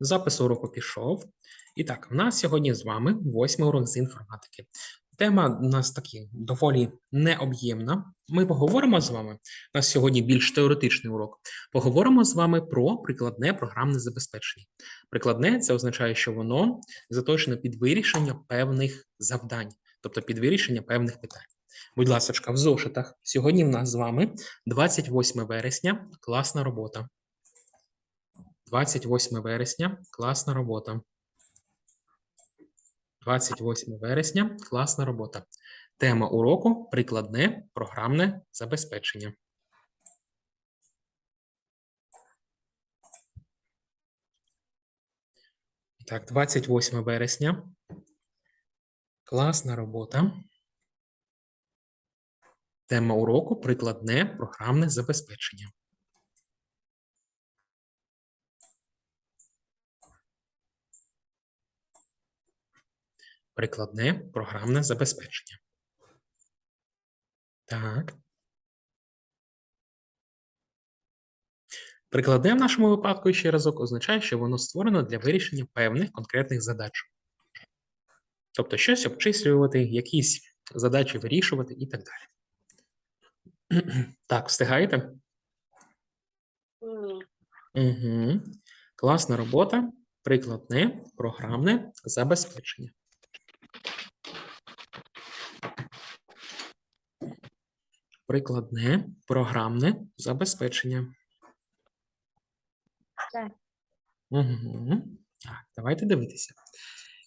Запис уроку пішов. І так, в нас сьогодні з вами восьмий урок з інформатики. Тема у нас такі доволі необ'ємна. Ми поговоримо з вами. У нас сьогодні більш теоретичний урок. Поговоримо з вами про прикладне програмне забезпечення. Прикладне це означає, що воно заточене під вирішення певних завдань, тобто під вирішення певних питань. Будь ласка, в зошитах. Сьогодні в нас з вами 28 вересня, класна робота. 28 вересня, класна робота. 28 вересня, класна робота. Тема уроку прикладне програмне забезпечення. Так, 28 вересня. Класна робота. Тема уроку прикладне програмне забезпечення. Прикладне програмне забезпечення. Так. Прикладне в нашому випадку ще разок означає, що воно створено для вирішення певних конкретних задач. Тобто щось обчислювати, якісь задачі вирішувати і так далі. Так, встигаєте? Ні. Угу. Класна робота. Прикладне програмне забезпечення. Прикладне програмне забезпечення. Так. Угу. Так, давайте дивитися.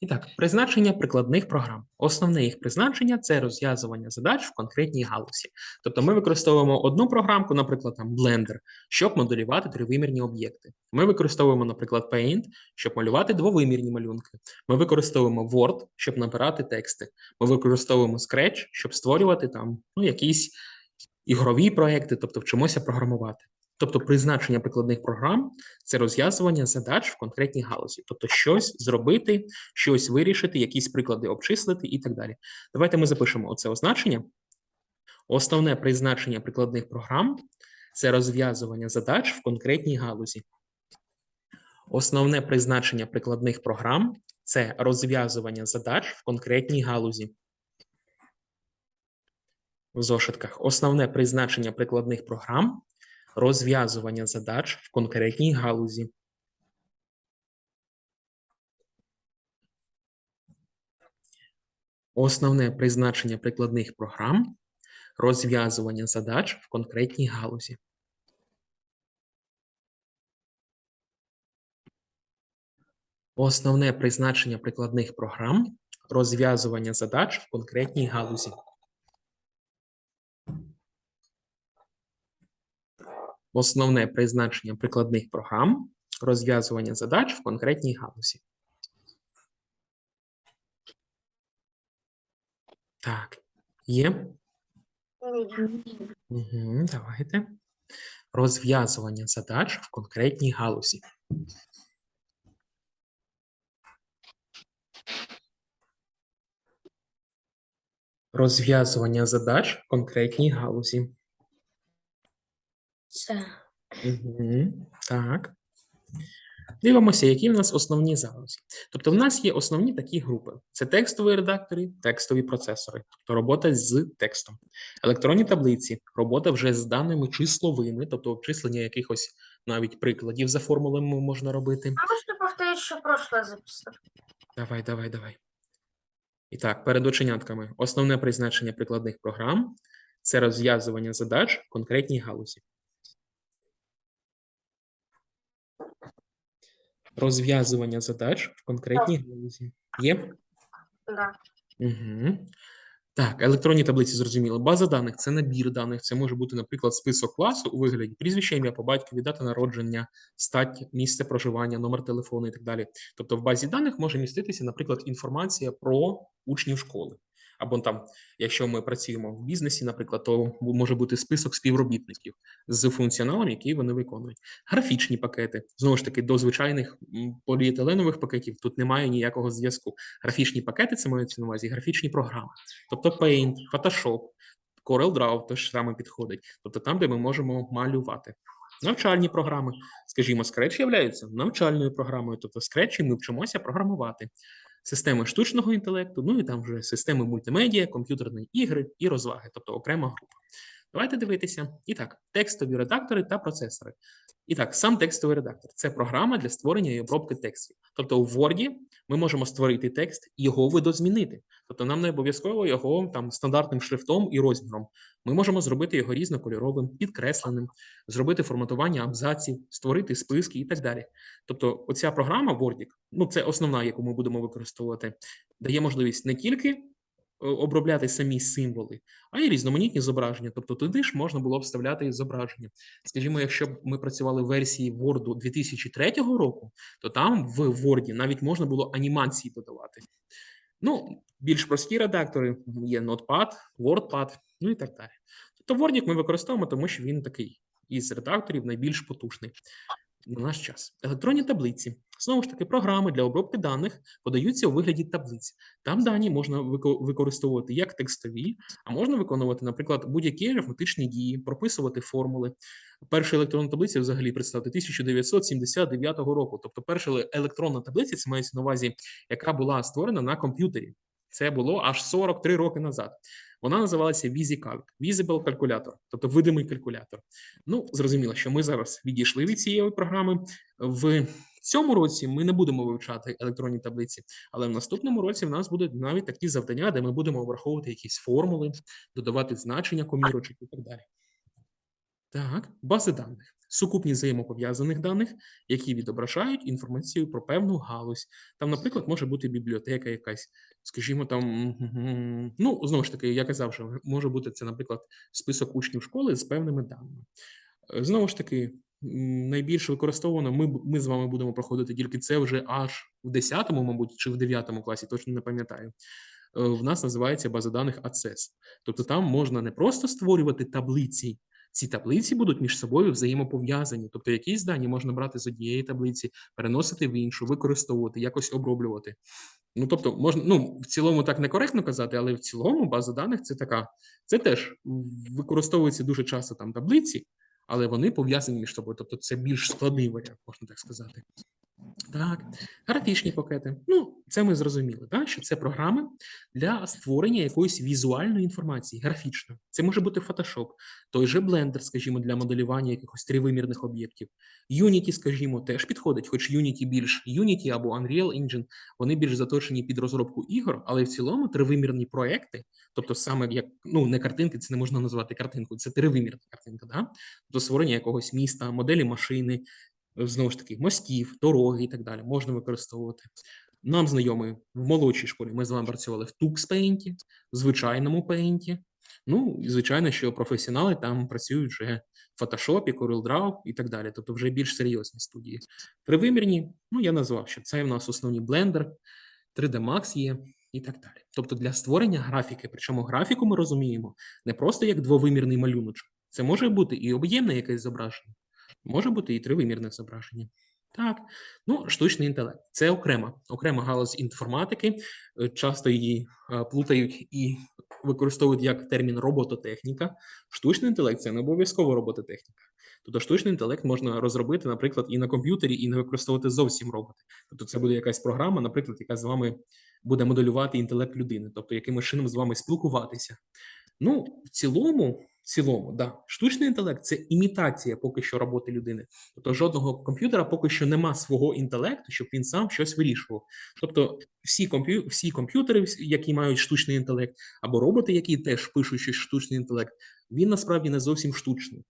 І так, призначення прикладних програм. Основне їх призначення це розв'язування задач в конкретній галузі. Тобто ми використовуємо одну програмку, наприклад, там Blender, щоб моделювати тривимірні об'єкти. Ми використовуємо, наприклад, Paint, щоб малювати двовимірні малюнки. Ми використовуємо Word, щоб набирати тексти. Ми використовуємо Scratch, щоб створювати там ну, якісь ігрові проекти, тобто вчимося програмувати. Тобто, призначення прикладних програм це розв'язування задач в конкретній галузі, тобто щось зробити, щось вирішити, якісь приклади обчислити і так далі. Давайте ми запишемо оце означення. Основне призначення прикладних програм це розв'язування задач в конкретній галузі. Основне призначення прикладних програм це розв'язування задач в конкретній галузі. В зошитках основне призначення прикладних програм розв'язування задач в конкретній галузі. Основне призначення прикладних програм розв'язування задач в конкретній галузі. Основне призначення прикладних програм розв'язування задач в конкретній галузі. Основне призначення прикладних програм розв'язування задач в конкретній галузі. Так, є. Угу, давайте. Розв'язування задач в конкретній галузі. Розв'язування задач в конкретній галузі. Це. Угу, так. Дивимося, які в нас основні галузі. Тобто, в нас є основні такі групи: це текстові редактори, текстові процесори, тобто робота з текстом, електронні таблиці, робота вже з даними числовими, тобто обчислення якихось навіть прикладів за формулами можна робити. А можете повторити, що прошле записав? Давай, давай, давай. І так, перед оченятками. Основне призначення прикладних програм це розв'язування задач в конкретній галузі. Розв'язування задач в конкретній галузі. Є? Да. Угу. Так, електронні таблиці зрозуміло. База даних це набір даних. Це може бути, наприклад, список класу у вигляді прізвище, ім'я по батькові, дата народження, стать, місце проживання, номер телефону і так далі. Тобто, в базі даних може міститися, наприклад, інформація про учнів школи. Або там, якщо ми працюємо в бізнесі, наприклад, то може бути список співробітників з функціоналом, який вони виконують. Графічні пакети знову ж таки до звичайних поліетиленових пакетів тут немає ніякого зв'язку. Графічні пакети це мається на увазі графічні програми, тобто Paint, Photoshop, CorelDRAW теж саме підходить. Тобто там, де ми можемо малювати. навчальні програми. Скажімо, Scratch є навчальною програмою, тобто в Scratch ми вчимося програмувати системи штучного інтелекту, ну і там вже системи мультимедіа, комп'ютерні ігри і розваги, тобто окрема група. Давайте дивитися. І так, текстові редактори та процесори. І так, сам текстовий редактор це програма для створення і обробки текстів. Тобто у Word ми можемо створити текст і його видозмінити. Тобто нам не обов'язково його там стандартним шрифтом і розміром. Ми можемо зробити його різнокольоровим, підкресленим, зробити форматування абзаців, створити списки і так далі. Тобто, оця програма Wordic, ну це основна, яку ми будемо використовувати, дає можливість не тільки обробляти самі символи, а й різноманітні зображення. Тобто туди ж можна було вставляти і зображення. Скажімо, якщо б ми працювали в версії Word 2003 року, то там в Word навіть можна було анімації додавати. Ну, більш прості редактори є Notepad, WordPad, ну і так далі. Тобто Word ми використовуємо, тому що він такий із редакторів найбільш потужний на наш час. Електронні таблиці. Знову ж таки, програми для обробки даних подаються у вигляді таблиць. Там дані можна використовувати як текстові, а можна виконувати, наприклад, будь-які арифметичні дії, прописувати формули. Перша електронна таблиця взагалі представте 1979 року. Тобто, перша електронна таблиця це мається на увазі, яка була створена на комп'ютері. Це було аж 43 роки назад. Вона називалася VisiCalc, Visible Calculator, тобто видимий калькулятор. Ну, зрозуміло, що ми зараз відійшли від цієї програми. В цьому році ми не будемо вивчати електронні таблиці, але в наступному році в нас будуть навіть такі завдання, де ми будемо враховувати якісь формули, додавати значення комірочок і так далі. Так, бази даних. Сукупність взаємопов'язаних даних, які відображають інформацію про певну галузь. Там, наприклад, може бути бібліотека якась, скажімо, там, ну, знову ж таки, я казав, що може бути це, наприклад, список учнів школи з певними даними. Е, Знову ж таки, м, найбільш використовано, ми, ми з вами будемо проходити тільки це вже аж в 10-му, мабуть, чи в 9 класі, точно не пам'ятаю. Е, В нас називається база даних ACCESS. Тобто там можна не просто створювати таблиці, ці таблиці будуть між собою взаємопов'язані. Тобто якісь дані можна брати з однієї таблиці, переносити в іншу, використовувати, якось оброблювати. Ну, тобто, можна, ну, в цілому так некоректно казати, але в цілому база даних це така. Це теж використовується дуже часто там таблиці, але вони пов'язані між собою. Тобто це більш складний варіант, можна так сказати. Так, графічні пакети. Ну, це ми зрозуміли, так? що це програми для створення якоїсь візуальної інформації, графічної. Це може бути Photoshop, той же Blender, скажімо, для моделювання якихось тривимірних об'єктів. Unity, скажімо, теж підходить, хоч Unity більш Unity або Unreal Engine, вони більш заточені під розробку ігор, але в цілому тривимірні проекти, тобто саме як ну не картинки, це не можна назвати картинкою, це тривимірна картинка, да? тобто створення якогось міста, моделі машини, знову ж таки, мостів, дороги і так далі можна використовувати. Нам знайомий в молодшій школі. Ми з вами працювали в Paint, в звичайному Paint. Ну, і звичайно, що професіонали там працюють вже в Photoshop, CorelDRAW і так далі. Тобто вже більш серйозні студії. Тривимірні, ну я назвав, що це в нас основні Blender, 3D Max є і так далі. Тобто для створення графіки, причому графіку ми розуміємо не просто як двовимірний малюночок. Це може бути і об'ємне якесь зображення, може бути і тривимірне зображення. Так, ну, штучний інтелект це окрема, окрема галузь інформатики. Е, Часто її е, плутають і використовують як термін робототехніка. Штучний інтелект це не обов'язково робототехніка. Тобто штучний інтелект можна розробити, наприклад, і на комп'ютері, і не використовувати зовсім роботи. Тобто, це буде якась програма, наприклад, яка з вами буде моделювати інтелект людини, тобто якимось чином з вами спілкуватися. Ну, в цілому, цілому, да, штучний інтелект це імітація поки що роботи людини. Тобто жодного комп'ютера поки що нема свого інтелекту, щоб він сам щось вирішував. Тобто, всі комп'ю... всі комп'ютери, які мають штучний інтелект, або роботи, які теж пишуть щось штучний інтелект, він насправді не зовсім штучний.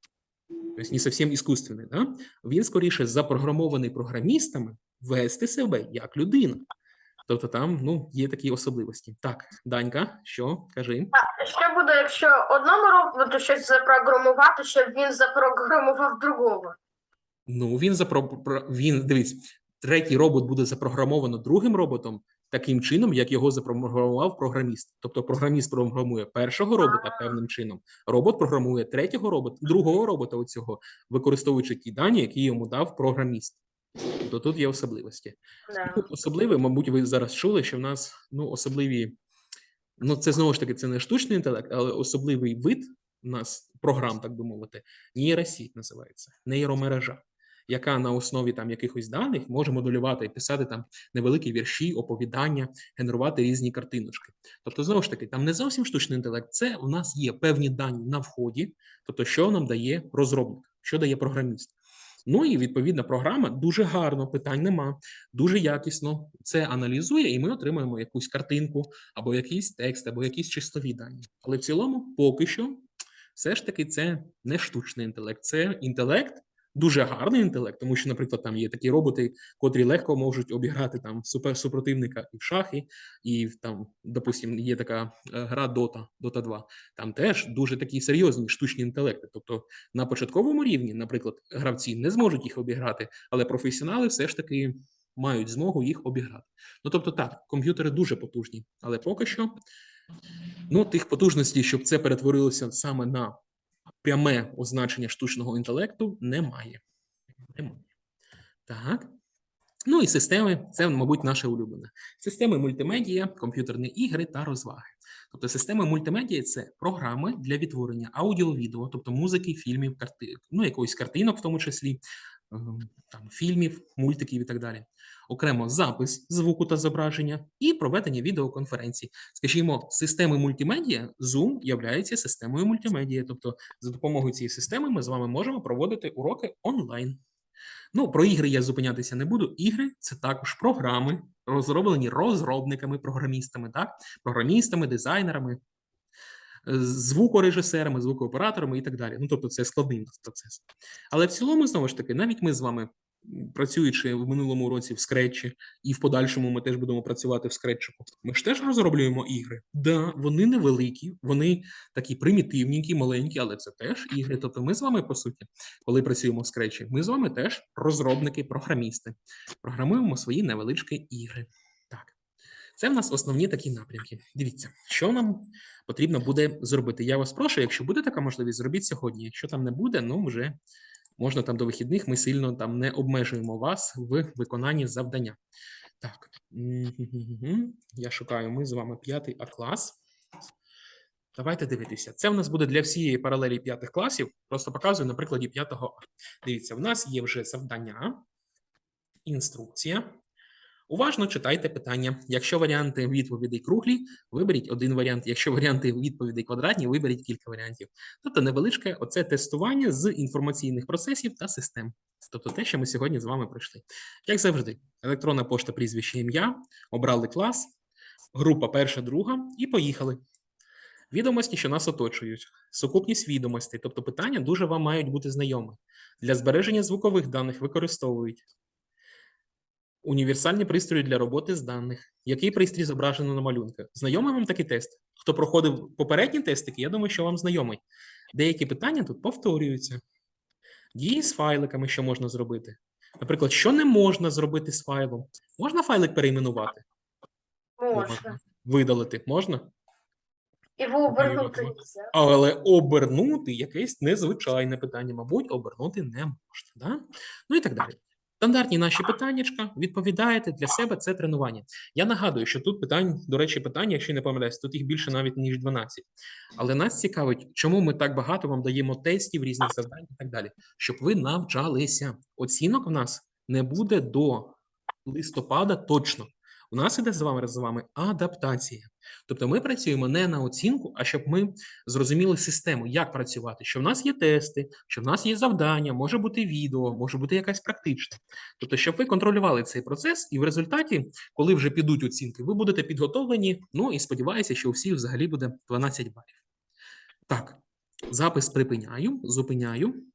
Тобто не зовсім іскусственний. Да? Він скоріше запрограмований програмістами вести себе як людина. Тобто там ну, є такі особливості. Так, Данька, що кажи? Що буде, якщо одному роботу щось запрограмувати, щоб він запрограмував другого? Ну, він запро... про- він дивись, третій робот буде запрограмовано другим роботом таким чином, як його запрограмував програміст. Тобто програміст програмує першого робота певним чином, робот програмує третього робота, другого робота оцього, використовуючи ті дані, які йому дав програміст. Тобто тут є особливості. Да. Ну, Особливе, мабуть, ви зараз чули, що в нас ну, особливі. Ну, це знову ж таки це не штучний інтелект, але особливий вид у нас програм, так би мовити, нейросіть називається, нейромережа, яка на основі там якихось даних може моделювати і писати там невеликі вірші, оповідання, генерувати різні картиночки. Тобто, знову ж таки, там не зовсім штучний інтелект, це у нас є певні дані на вході, тобто, що нам дає розробник, що дає програміст. Ну і відповідна програма дуже гарно, питань нема, дуже якісно це аналізує, і ми отримуємо якусь картинку, або якийсь текст, або якісь чистові дані. Але в цілому, поки що, все ж таки, це не штучний інтелект, це інтелект, дуже гарний інтелект, тому що, наприклад, там є такі роботи, котрі легко можуть обіграти там супер супротивника і в шахи, і там, допустим, є така е, гра Dota, Dota 2. Там теж дуже такі серйозні штучні інтелекти. Тобто на початковому рівні, наприклад, гравці не зможуть їх обіграти, але професіонали все ж таки мають змогу їх обіграти. Ну тобто, так, комп'ютери дуже потужні, але поки що ну, тих потужностей, щоб це перетворилося саме на пряме означення штучного інтелекту, немає. немає. Так. Ну і системи це, мабуть, наше улюблене. Системи мультимедіа, комп'ютерні ігри та розваги. Тобто системи мультимедіа це програми для відтворення аудіо-відео, тобто музики, фільмів, карти... ну, якоїсь картинок, в тому числі ем, там, фільмів, мультиків і так далі. Окремо запис звуку та зображення і проведення відеоконференцій. Скажімо, системи мультимедіа Zoom являється системою мультимедіа. Тобто, за допомогою цієї системи ми з вами можемо проводити уроки онлайн. Ну, про ігри я зупинятися не буду. Ігри це також програми, розроблені розробниками, програмістами, так? програмістами, дизайнерами, звукорежисерами, звукооператорами і так далі. Ну, тобто, це складний процес. Але в цілому, знову ж таки, навіть ми з вами, працюючи в минулому році в скретчі, і в подальшому ми теж будемо працювати в скретчику. Ми ж теж розроблюємо ігри. Да, вони невеликі, вони такі примітивненькі, маленькі, але це теж ігри. Тобто, ми з вами, по суті, коли працюємо в скретчі, ми з вами теж розробники, програмісти. Програмуємо свої невеличкі ігри. Так. Це в нас основні такі напрямки. Дивіться, що нам потрібно буде зробити. Я вас прошу, якщо буде така можливість, зробіть сьогодні. Якщо там не буде, ну вже можна там до вихідних. Ми сильно там не обмежуємо вас в виконанні завдання. Так, я шукаю. Ми з вами п'ятий А клас. Давайте дивитися. Це в нас буде для всієї паралелі п'ятих класів. Просто показую на прикладі п'ятого А. Дивіться, в нас є вже завдання, інструкція. Уважно читайте питання. Якщо варіанти відповідей круглі, виберіть один варіант. Якщо варіанти відповідей квадратні, виберіть кілька варіантів. Тобто невеличке оце тестування з інформаційних процесів та систем. Тобто те, що ми сьогодні з вами пройшли. Як завжди, електронна пошта, прізвище, ім'я, обрали клас, група перша, друга і поїхали. Відомості, що нас оточують, сукупність відомостей, тобто питання дуже вам мають бути знайомі. Для збереження звукових даних використовують універсальні пристрої для роботи з даних. Який пристрій зображено на малюнках? Знайомий вам такий тест? Хто проходив попередні тестики, я думаю, що вам знайомий. Деякі питання тут повторюються. Дії з файликами, що можна зробити. Наприклад, що не можна зробити з файлом? Можна файлик перейменувати? Можна. Видалити можна? Його обернути. Але обернути якесь незвичайне питання, мабуть, обернути не можна. Да? Ну і так далі. Стандартні наші питаннячка, відповідаєте для себе це тренування. Я нагадую, що тут питань, до речі, питання, якщо я не помиляюсь, тут їх більше навіть ніж 12. Але нас цікавить, чому ми так багато вам даємо тестів, різних завдань і так далі, щоб ви навчалися. Оцінок в нас не буде до листопада точно. У нас іде з вами з вами адаптація. Тобто ми працюємо не на оцінку, а щоб ми зрозуміли систему, як працювати. Що в нас є тести, що в нас є завдання, може бути відео, може бути якась практична. Тобто, щоб ви контролювали цей процес, і в результаті, коли вже підуть оцінки, ви будете підготовлені. Ну і сподіваюся, що у всіх взагалі буде 12 балів. Так, запис припиняю, зупиняю.